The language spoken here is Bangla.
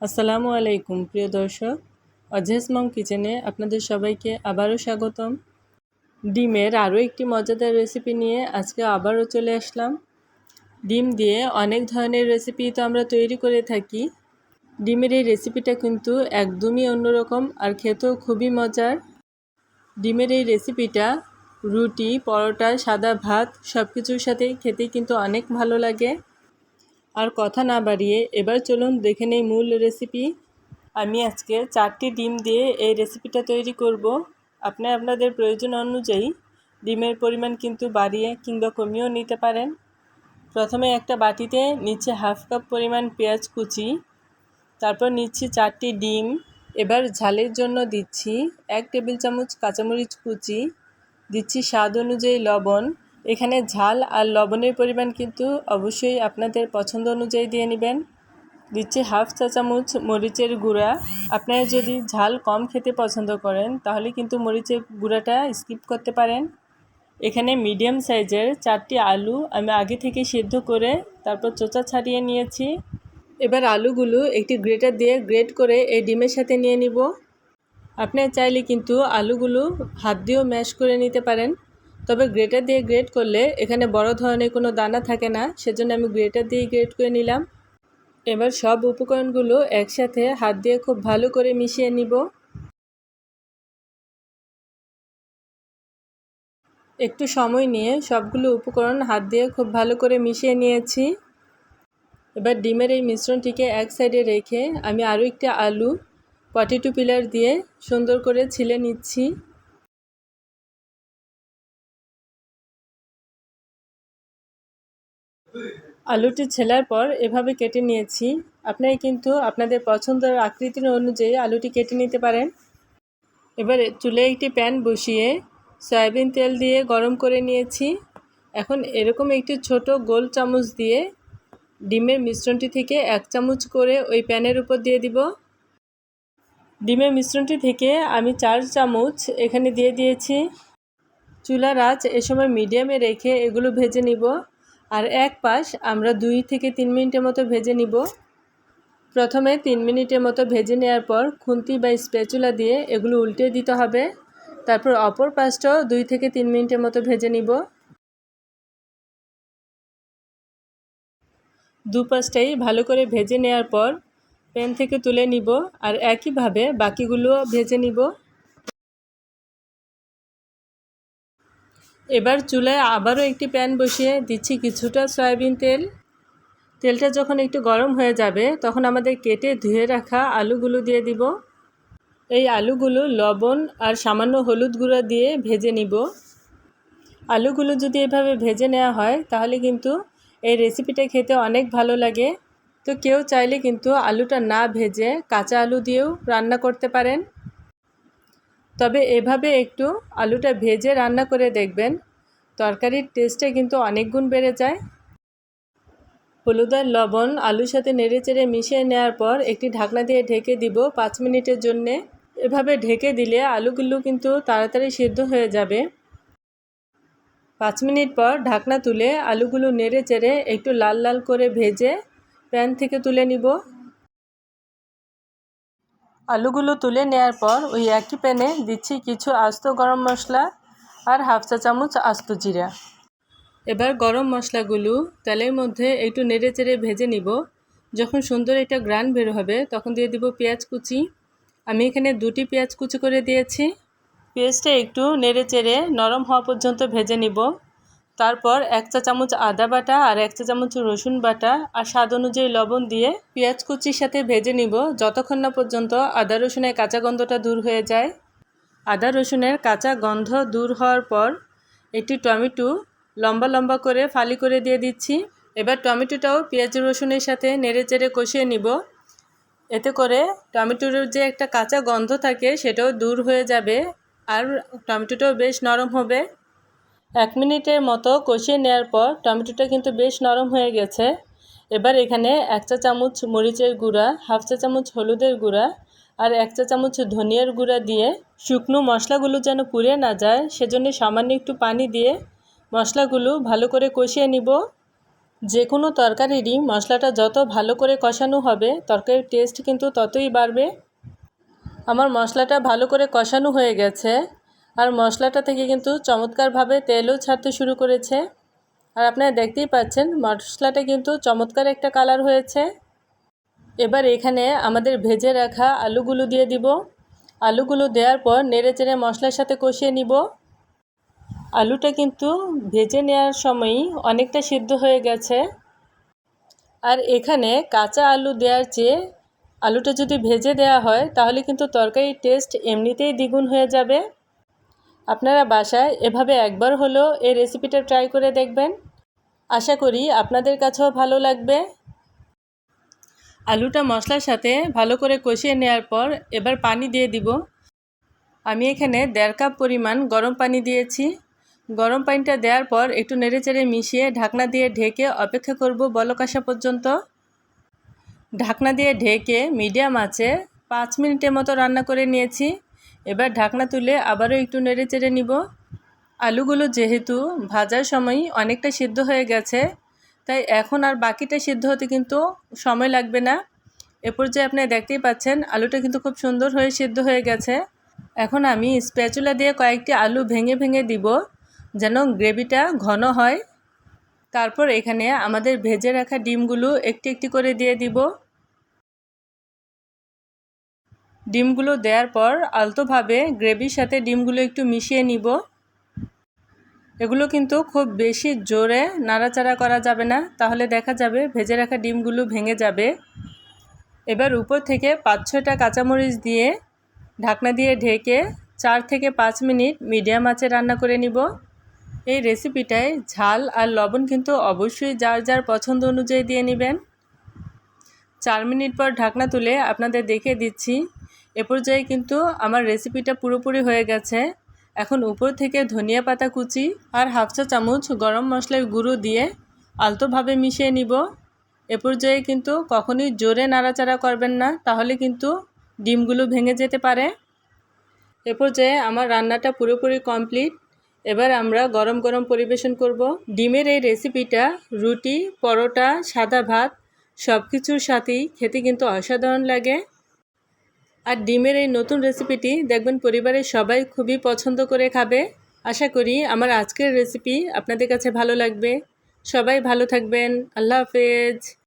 আসসালামু আলাইকুম, প্রিয় দর্শক। অজেস মম কিচেনে আপনাদের সবাইকে আবারও স্বাগতম। ডিমের আরও একটি মজাদার রেসিপি নিয়ে আজকে আবারও চলে আসলাম। ডিম দিয়ে অনেক ধরনের রেসিপি তো আমরা তৈরি করে থাকি। ডিমের এই রেসিপিটা কিন্তু একদমই অন্যরকম আর খেতেও খুবই মজার। ডিমের এই রেসিপিটা রুটি, পরোটা, সাদা ভাত সব কিছুর সাথেই খেতে কিন্তু অনেক ভালো লাগে। আর কথা না বাড়িয়ে এবার চলুন দেখে নেই মূল রেসিপি আমি আজকে চারটি ডিম দিয়ে এই রেসিপিটা তৈরি করব। আপনি আপনাদের প্রয়োজন অনুযায়ী ডিমের পরিমাণ কিন্তু বাড়িয়ে কিংবা কমিয়েও নিতে পারেন। প্রথমে একটা বাটিতে নিচে হাফ কাপ পরিমাণ পেঁয়াজ কুচি, তারপর নিচ্ছি চারটি ডিম। এবার ঝালের জন্য দিচ্ছি এক টেবিল চামচ কাঁচামরিচ কুচি, দিচ্ছি স্বাদ অনুযায়ী লবণ এখানে ঝাল আর লবণের পরিমাণ কিন্তু অবশ্যই আপনাদের পছন্দ অনুযায়ী দিয়ে নেবেন। দিচ্ছি হাফ চা চামচ মরিচের গুঁড়া। আপনারা যদি ঝাল কম খেতে পছন্দ করেন, তাহলে কিন্তু মরিচের গুঁড়াটা স্কিপ করতে পারেন। এখানে মিডিয়াম সাইজের চারটি আলু আমি আগে থেকে সিদ্ধ করে তারপর চোচা ছাড়িয়ে নিয়েছি। এবার আলুগুলো একটি গ্রেটার দিয়ে গ্রেট করে এই ডিমের সাথে নিয়ে নিব। আপনি চাইলে কিন্তু আলুগুলো হাত দিয়েও ম্যাশ করে নিতে পারেন। তবে গ্রেটার দিয়ে গ্রেট করলে এখানে বড় ধরনের কোনো দানা থাকে না, সেজন্য আমি গ্রেটার দিয়ে গ্রেট করে নিলাম। এবার সব উপকরণগুলো একসাথে হাত দিয়ে খুব ভালো করে মিশিয়ে নিব। একটু সময় নিয়ে সবগুলো উপকরণ হাত দিয়ে খুব ভালো করে মিশিয়ে নিয়েছি। এবার ডিমের এই মিশ্রণটিকে এক সাইডে রেখে আমি আরও একটি আলু, পটেটো পিলার দিয়ে সুন্দর করে ছিলে নিচ্ছি। আলুটি ছেলার পর এভাবে কেটে নিয়েছি। আপনারা কিন্তু আপনাদের পছন্দের আকৃতির অনুযায়ী আলুটি কেটে নিতে পারেন। এবারে চুলে একটি প্যান বসিয়ে সয়াবিন তেল দিয়ে গরম করে নিয়েছি। এখন এরকম একটি ছোট গোল চামচ দিয়ে ডিমের মিশ্রণটি থেকে এক চামচ করে ওই প্যানের উপর দিয়ে দিব। ডিমের মিশ্রণটি থেকে আমি চার চামচ এখানে দিয়ে দিয়েছি। চুলার আঁচ এ সময় মিডিয়ামে রেখে এগুলো ভেজে নিব। আর এক পাশ আমরা দুই থেকে তিন মিনিটের মতো ভেজে নিব। প্রথমে তিন মিনিটের মতো ভেজে নেওয়ার পর খুন্তি বা স্প্যাচুলা দিয়ে এগুলো উল্টে দিতে হবে। তারপর অপর পাশটাও দুই থেকে তিন মিনিটের মতো ভেজে নিব। দু পাশটাই ভালো করে ভেজে নেওয়ার পর প্যান থেকে তুলে নিব আর একইভাবে বাকিগুলো ভেজে নিব। এবার চুলায় আবারও একটি প্যান বসিয়ে দিচ্ছি কিছুটা সয়াবিন তেল। তেলটা যখন একটু গরম হয়ে যাবে, তখন আমাদের কেটে ধুয়ে রাখা আলুগুলো দিয়ে দিব। এই আলুগুলো লবণ আর সামান্য হলুদ গুঁড়া দিয়ে ভেজে নিব। আলুগুলো যদি এভাবে ভেজে নেওয়া হয়, তাহলে কিন্তু এই রেসিপিটা খেতে অনেক ভালো লাগে। তো কেউ চাইলে কিন্তু আলুটা না ভেজে কাঁচা আলু দিয়েও রান্না করতে পারেন। তবে এভাবে একটু আলুটা ভেজে রান্না করে দেখবেন। তরকারির টেস্টে কিন্তু অনেক গুণ বেড়ে যায়। হলুদ আর লবণ আলুর সাথে নেড়ে চেড়ে মিশিয়ে নেওয়ার পর একটি ঢাকনা দিয়ে ঢেকে দিব পাঁচ মিনিটের জন্যে। এভাবে ঢেকে দিলে আলুগুলো কিন্তু তাড়াতাড়ি সিদ্ধ হয়ে যাবে। পাঁচ মিনিট পর ঢাকনা তুলে আলুগুলো নেড়ে চেড়ে একটু লাল লাল করে ভেজে প্যান থেকে তুলে নিব। আলুগুলো তুলে নেওয়ার পর ওই একই প্যানে দিচ্ছি কিছু আস্ত গরম মশলা আর হাফ চা চামচ আস্ত জিরা। এবার গরম মশলাগুলো তেলের মধ্যে একটু নেড়ে চেড়ে ভেজে নিব। যখন সুন্দর একটা গ্রান বের হবে, তখন দিয়ে দিব পেঁয়াজ কুচি। আমি এখানে দুটি পেঁয়াজ কুচি করে দিয়েছি। পেঁয়াজটা একটু নেড়ে চেড়ে নরম হওয়া পর্যন্ত ভেজে নিব। তারপর এক চা চামচ আদা বাটা আর এক চা চামচ রসুন বাটা আর স্বাদ অনুযায়ী লবণ দিয়ে পেঁয়াজ কুচির সাথে ভেজে নিব। যতক্ষণ না পর্যন্ত আদা রসুনের কাঁচা গন্ধটা দূর হয়ে যায়। আদা রসুনের কাঁচা গন্ধ দূর হওয়ার পর একটি টমেটো লম্বা লম্বা করে ফালি করে দিয়ে দিচ্ছি। এবার টমেটোটাও পেঁয়াজ রসুনের সাথে নেড়ে চেড়ে কষিয়ে নিব। এতে করে টমেটোর যে একটা কাঁচা গন্ধ থাকে সেটাও দূর হয়ে যাবে আর টমেটোটাও বেশ নরম হবে। এক মিনিটের মতো কষিয়ে নেওয়ার পর টমেটোটা কিন্তু বেশ নরম হয়ে গেছে। এবার এখানে এক চা চামচ মরিচের গুঁড়া, হাফ চা চামচ হলুদের গুঁড়া আর এক চা চামচ ধনিয়ার গুঁড়া দিয়ে শুকনো মশলাগুলো যেন পুড়ে না যায়, সেজন্য সামান্য একটু পানি দিয়ে মশলাগুলো ভালো করে কষিয়ে নিব। যে কোনো তরকারিরই মশলাটা যত ভালো করে কষানো হবে, তরকারির টেস্ট কিন্তু ততই বাড়বে। আমার মশলাটা ভালো করে কষানো হয়ে গেছে। আর মশলাটা থেকে কিন্তু চমৎকারভাবে তেলও ছাড়তে শুরু করেছে। আর আপনারা দেখতেই পাচ্ছেন, মশলাটা কিন্তু চমৎকার একটা কালার হয়েছে। এবার এখানে আমাদের ভেজে রাখা আলুগুলো দিয়ে দিব। আলুগুলো দেওয়ার পর নেড়ে চেড়ে মশলার সাথে কষিয়ে নিব। আলুটা কিন্তু ভেজে নেওয়ার সময়ই অনেকটা সিদ্ধ হয়ে গেছে। আর এখানে কাঁচা আলু দেওয়ার চেয়ে আলুটা যদি ভেজে দেওয়া হয়, তাহলে কিন্তু তরকারির টেস্ট এমনিতেই দ্বিগুণ হয়ে যাবে। আপনারা বাসায় এভাবে একবার হলেও এই রেসিপিটা ট্রাই করে দেখবেন। আশা করি আপনাদের কাছেও ভালো লাগবে। আলুটা মশলার সাথে ভালো করে কষিয়ে নেওয়ার পর এবার পানি দিয়ে দিব। আমি এখানে দেড় কাপ পরিমাণ গরম পানি দিয়েছি। গরম পানিটা দেওয়ার পর একটু নেড়েচেড়ে মিশিয়ে ঢাকনা দিয়ে ঢেকে অপেক্ষা করব বলক আসা পর্যন্ত। ঢাকনা দিয়ে ঢেকে মিডিয়াম আছে পাঁচ মিনিটের মতো রান্না করে নিয়েছি। এবার ঢাকনা তুলে আবারও একটু নেড়ে চেড়ে নিব। আলুগুলো যেহেতু ভাজার সময় অনেকটা সিদ্ধ হয়ে গেছে, তাই এখন আর বাকিটা সিদ্ধ হতে কিন্তু সময় লাগবে না। এ পর্যায়ে আপনি দেখতেই পাচ্ছেন, আলুটা কিন্তু খুব সুন্দর হয়ে সিদ্ধ হয়ে গেছে। এখন আমি স্প্যাচুলা দিয়ে কয়েকটি আলু ভেঙে ভেঙে দিব, যেন গ্রেভিটা ঘন হয়। তারপর এখানে আমাদের ভেজে রাখা ডিমগুলো একটি একটি করে দিয়ে দিব। ডিমগুলো দেওয়ার পর আলতোভাবে গ্রেভির সাথে ডিমগুলো একটু মিশিয়ে নিব। এগুলো কিন্তু খুব বেশি জোরে নাড়াচাড়া করা যাবে না, তাহলে দেখা যাবে ভেজে রাখা ডিমগুলো ভেঙে যাবে। এবার উপর থেকে পাঁচ ছয়টা কাঁচামরিচ দিয়ে ঢাকনা দিয়ে ঢেকে চার থেকে পাঁচ মিনিট মিডিয়াম আঁচে রান্না করে নিব। এই রেসিপিটায় ঝাল আর লবণ কিন্তু অবশ্যই যার যার পছন্দ অনুযায়ী দিয়ে নেবেন। চার মিনিট পর ঢাকনা তুলে আপনাদের দেখে দিচ্ছি। এ পর্যায়ে কিন্তু আমার রেসিপিটা পুরোপুরি হয়ে গেছে। এখন উপর থেকে ধনিয়া পাতা কুচি আর হাফ চা চামচ গরম মশলার গুঁড়ো দিয়ে আলতোভাবে মিশিয়ে নিব। এ পর্যায়ে কিন্তু কখনই জোরে নাড়াচাড়া করবেন না, তাহলে কিন্তু ডিমগুলো ভেঙে যেতে পারে। এ পর্যায়ে আমার রান্নাটা পুরোপুরি কমপ্লিট এবার আমরা গরম গরম পরিবেশন করব। ডিমের এই রেসিপিটা রুটি, পরোটা, সাদা ভাত সব কিছুর সাথেই খেতে কিন্তু অসাধারণ লাগে। আর ডিমের এই নতুন রেসিপিটি দেখবেন পরিবারের সবাই খুবই পছন্দ করে খাবে। আশা করি আমার আজকের রেসিপি আপনাদের কাছে ভালো লাগবে। সবাই ভালো থাকবেন। আল্লাহ হাফেজ।